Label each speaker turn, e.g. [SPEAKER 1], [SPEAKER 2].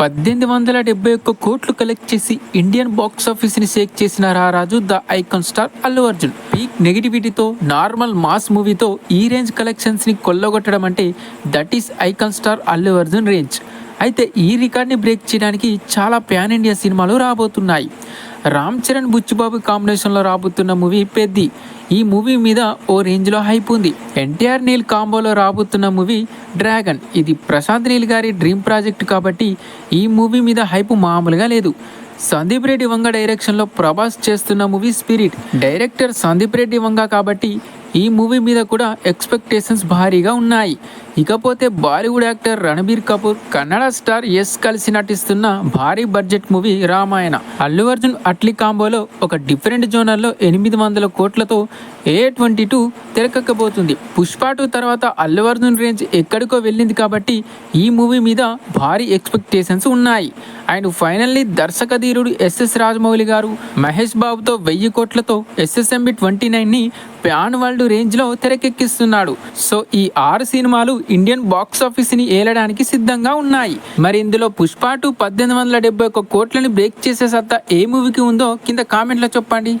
[SPEAKER 1] పద్దెనిమిది వందల డెబ్బై ఒక్క కోట్లు కలెక్ట్ చేసి ఇండియన్ బాక్స్ ఆఫీస్ని షేక్ చేసిన రారాజు the icon star Allu Arjun. Peak నెగిటివిటీతో normal mass మూవీతో ఈ రేంజ్ కలెక్షన్స్ని కొల్లగొట్టడం అంటే that is icon star Allu Arjun range అయితే ఈ రికార్డ్ని బ్రేక్ చేయడానికి చాలా ప్యాన్ ఇండియా సినిమాలు రాబోతున్నాయి. రామ్ చరణ్ బుచ్చిబాబు కాంబినేషన్లో రాబోతున్న మూవీ పెద్ది. ఈ మూవీ మీద ఓ రేంజ్లో హైప్ ఉంది. ఎన్టీఆర్ నీల్ కాంబోలో రాబోతున్న మూవీ డ్రాగన్. ఇది ప్రశాంత్ నీల్ గారి డ్రీమ్ ప్రాజెక్ట్ కాబట్టి ఈ మూవీ మీద హైప్ మామూలుగా లేదు. సందీప్ రెడ్డి వంగ డైరెక్షన్లో ప్రభాస్ చేస్తున్న movie Spirit. Director Sandeep Reddy Vanga కాబట్టి ఈ మూవీ మీద కూడా ఎక్స్పెక్టేషన్స్ భారీగా ఉన్నాయి. ఇకపోతే Bollywood actor Ranbir Kapoor Kannada star yes కలిసి నటిస్తున్న భారీ బడ్జెట్ మూవీ రామాయణ. అల్లు అర్జున్ అట్లీ కాంబోలో ఒక డిఫరెంట్ జోనర్లో ఎనిమిది వందల కోట్లతో ఏ ట్వంటీ టూ తెరకెక్కబోతుంది. పుష్ప టూ తర్వాత అల్లు అర్జున్ రేంజ్ ఎక్కడికో వెళ్ళింది కాబట్టి ఈ మూవీ మీద భారీ ఎక్స్పెక్టేషన్స్ ఉన్నాయి. అండ్ ఫైనల్లీ దర్శక ధీరుడు ఎస్ఎస్ రాజమౌళి గారు మహేష్ బాబుతో వెయ్యి కోట్లతో ఎస్ఎస్ఎంబి ట్వంటీ నైన్ని ప్యాన్ వరల్డ్ రేంజ్లో తెరకెక్కిస్తున్నాడు. సో ఈ ఆరు సినిమాలు ఇండియన్ బాక్స్ ఆఫీస్ని ఏలడానికి సిద్ధంగా ఉన్నాయి. మరి ఇందులో పుష్ప టూ పద్దెనిమిది వందల డెబ్బై ఒక కోట్లని బ్రేక్ చేసే సత్తా ఏ మూవీకి ఉందో కింద కామెంట్లో చెప్పండి.